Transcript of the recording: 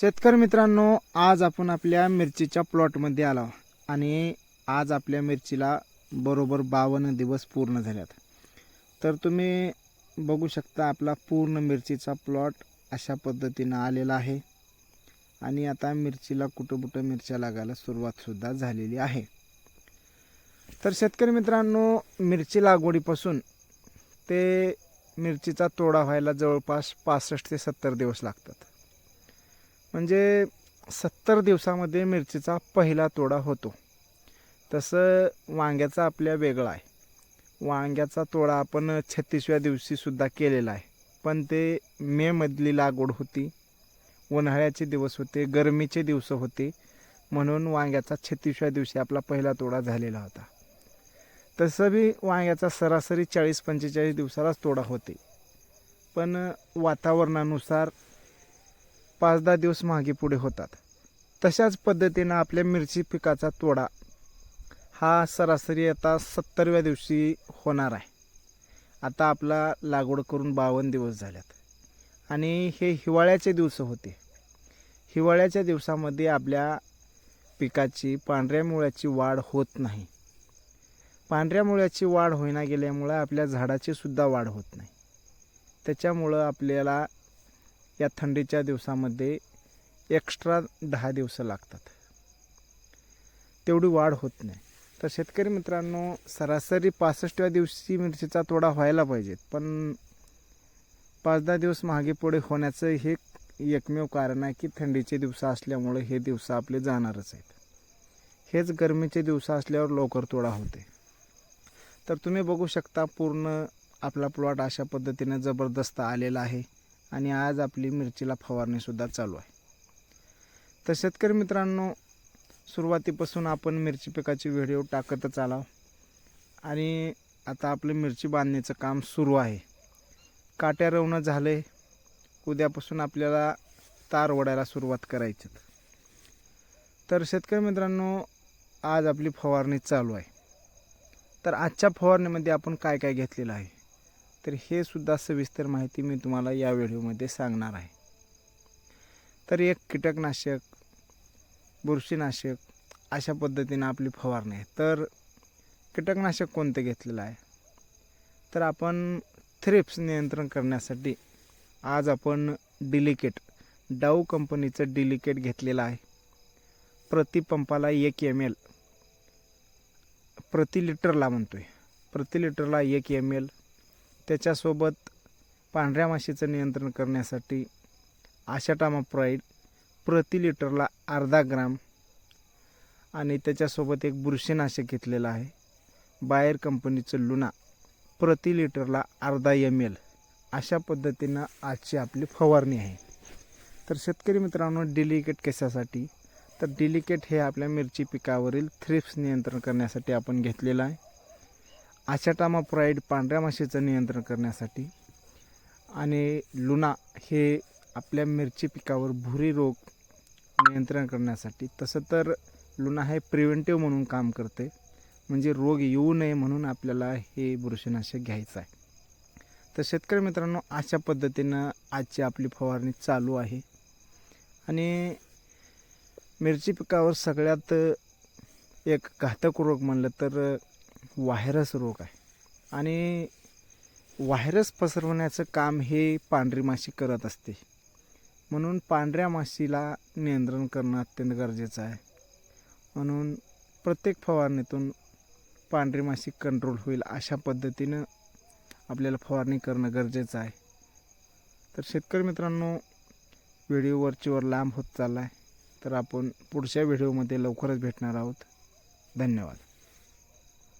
शेतकरी मित्रांनो आज आपण आपल्या मिरचीच्या प्लॉटमध्ये आलो आणि आज आपल्या मिरचीला बरोबर बावन्न दिवस पूर्ण झाल्यात तर तुम्ही बघू शकता आपला पूर्ण मिरचीचा प्लॉट अशा पद्धतीनं आलेला आहे. आणि आता मिरचीला कुठं कुठं मिरच्या लागायला सुरुवातसुद्धा झालेली आहे. तर शेतकरी मित्रांनो मिरची लागवडीपासून ते मिरचीचा तोडा व्हायला जवळपास पासष्ट ते सत्तर दिवस लागतात. म्हणजे सत्तर दिवसामध्ये मिरचीचा पहिला तोडा होतो. तसं वांग्याचा आपल्या वेगळा आहे. वांग्याचा तोडा आपण छत्तीसव्या दिवशीसुद्धा केलेला आहे. पण ते मेमधली लागवड होती. उन्हाळ्याचे दिवस होते गरमीचे दिवस होते. म्हणून वांग्याचा छत्तीसव्या दिवशी आपला पहिला तोडा झालेला होता. तसं बी वांग्याचा सरासरी चाळीस पंचेचाळीस दिवसालाच तोडा होते. पण वातावरणानुसार पाच दहा दिवस मागे पुढे होतात. तशाच पद्धतीनं आपल्या मिरची पिकाचा तोडा हा सरासरी आता सत्तरव्या दिवशी होणार आहे. आता आपला लागवड करून बावन्न दिवस झाल्यात. आणि हे हिवाळ्याचे दिवस होते. हिवाळ्याच्या दिवसामध्ये आपल्या पिकाची पांढऱ्या मुळ्याची वाढ होत नाही. पांढऱ्या मुळ्याची वाढ होईना गेल्यामुळं आपल्या झाडाची सुद्धा वाढ होत नाही. त्याच्यामुळं आपल्याला या थंडीच्या दिवसामध्ये एक्स्ट्रा दहा दिवस लागतात. तेवढी वाढ होत नाही. तर शेतकरी मित्रांनो सरासरी पासष्टव्या दिवशी मिरचीचा तोडा व्हायला पाहिजेत. पण पाच दहा दिवस मागे पुढे होण्याचं हे एकमेव कारण आहे की थंडीचे दिवस असल्यामुळे हे दिवस आपले जाणारच आहेत. हेच गरमीचे दिवस असल्यावर लवकर तोडा होते. तर तुम्ही बघू शकता पूर्ण आपला प्लॉट अशा पद्धतीने जबरदस्त आलेला आहे. आणि आज आपली मिरचीला फवारणीसुद्धा चालू आहे. तर शेतकरी मित्रांनो सुरुवातीपासून आपण मिरची पिकाची व्हिडिओ टाकतच आलो आणि आता आपलं मिरची बांधण्याचं काम सुरू आहे. काट्या रवणं झालं आहे उद्यापासून आपल्याला तार ओढायला सुरुवात करायची तर शेतकरी मित्रांनो आज आपली फवारणी चालू आहे. तर आजच्या फवारणीमध्ये आपण काय काय घेतलेलं आहे? तर हे सुद्धा सविस्तर माहिती मी तुम्हाला या व्हिडिओमध्ये सांगणार आहे. तर एक कीटकनाशक बुरशीनाशक अशा पद्धतीनं आपली फवारणी आहे. तर कीटकनाशक कोणतं घेतलेलं आहे? तर आपण थ्रिप्स नियंत्रण करण्यासाठी आज आपण डिलिकेट डाऊ कंपनीचं डिलिकेट घेतलेलं आहे. प्रति पंपाला एक एम एल प्रति लिटरला म्हणतो आहे प्रति लिटरला एक एम एल त्याच्यासोबत पांढऱ्या माशीचं नियंत्रण करण्यासाठी आशाटामाप्राईड प्रति लिटरला अर्धा ग्राम आणि त्याच्यासोबत एक बुरशीनाशक घेतलेलं आहे. बायर कंपनीचं लुना प्रति लिटरला अर्धा एम एल अशा पद्धतीनं आजची आपली फवारणी आहे. तर शेतकरी मित्रांनो डिलिकेट कशासाठी? तर डिलिकेट हे आपल्या मिरची पिकावरील थ्रिप्स नियंत्रण करण्यासाठी आपण घेतलेलं आहे. आशाटामा प्राईड पांढऱ्या माशीचं नियंत्रण करण्यासाठी आणि लुना हे आपल्या मिरची पिकावर भुरी रोग नियंत्रण करण्यासाठी तसं तर लुना हे प्रिव्हेंटिव्ह म्हणून काम करते म्हणजे रोग येऊ नये म्हणून आपल्याला हे बुरशीनाशक घ्यायचं आहे. तर शेतकरी मित्रांनो अशा पद्धतीनं आजची आपली फवारणी चालू आहे. आणि मिरची पिकावर सगळ्यात एक घातक रोग म्हणलं तर व्हायरस रोग आहे. आणि व्हायरस पसरवण्याचं काम हे पांढरी माशी करत असते. म्हणून पांढऱ्या माशीला नियंत्रण करणं अत्यंत गरजेचं आहे. म्हणून प्रत्येक फवारणीतून पांढरी माशी कंट्रोल होईल अशा पद्धतीनं आपल्याला फवारणी करणं गरजेचं आहे. तर शेतकरी मित्रांनो व्हिडिओ वरचीवर लांब होत चालला आहे तर आपण पुढच्या व्हिडिओमध्ये लवकरच भेटणार आहोत. धन्यवाद.